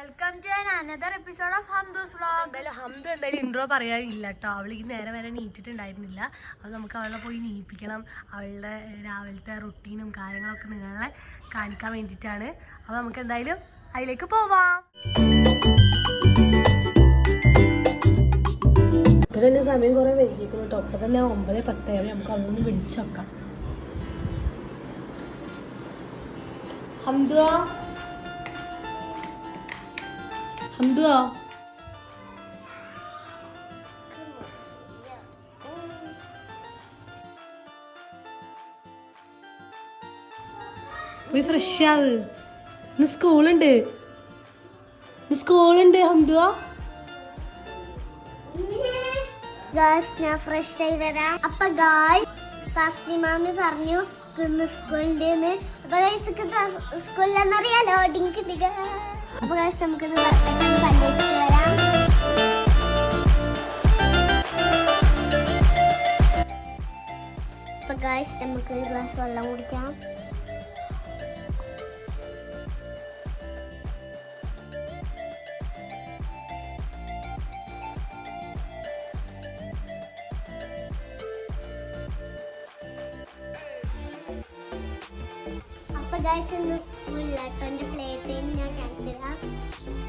Welcome to another episode of Hamdu's vlog Hamdu എന്തായാലും intro പറയാനില്ല കേട്ടോ അവളിക്ക് നേരെ വരെ നീറ്റിട്ടുണ്ടായിരുന്നില്ല. അപ്പോൾ നമുക്ക് അവളെ പോയി നീപ്പിക്കണം. അവളുടെ രാവിലത്തെ റൊട്ടീനും കാര്യങ്ങളൊക്കെ നിങ്ങളെ കാണിക്കാൻ വേണ്ടിയിട്ടാണ്. അപ്പോൾ നമുക്ക് എന്തായാലും അതിലേക്ക് പോവാം. ഇപ്പൊ തന്നെ സമയം കുറേ വൈകിക്കും കേട്ടോ ഒപ്പം തന്നെ ഒമ്പത് പത്തേ. നമുക്ക് അവളൊന്ന് വിളിച്ചോക്കാം ഹംദുവാ? ഹംദുവാ പോയി ഫ്രഷ് ആവ്. ഇന്ന് സ്കൂളുണ്ട് ഇന്ന് സ്കൂളുണ്ട് എന്തുവാ ഗായ്സ് ഞാൻ ഫ്രഷ് ആയി വരാം. അപ്പൊ ഗായ്സ് തസ്ലിമാമി പറഞ്ഞു ഇന്ന് സ്കൂളുണ്ട് അപ്പൊ സ്കൂളിലെന്നറിയാലോ ഡിങ്ക് ഡിഗ അപ്പൊ ഗായ്സ് നമുക്ക് പല്ലേക്ക് വരാം അപ്പൊ ഗായ്സ് നമുക്ക് ഒരു ഗ്ലാസ് വെള്ളം കുടിക്കാം ഗൈസ് ഇന്ന് സ്കൂളിലാട്ടോ എന്റെ പ്ലേ ടൈം ഞാൻ അപ്പൊ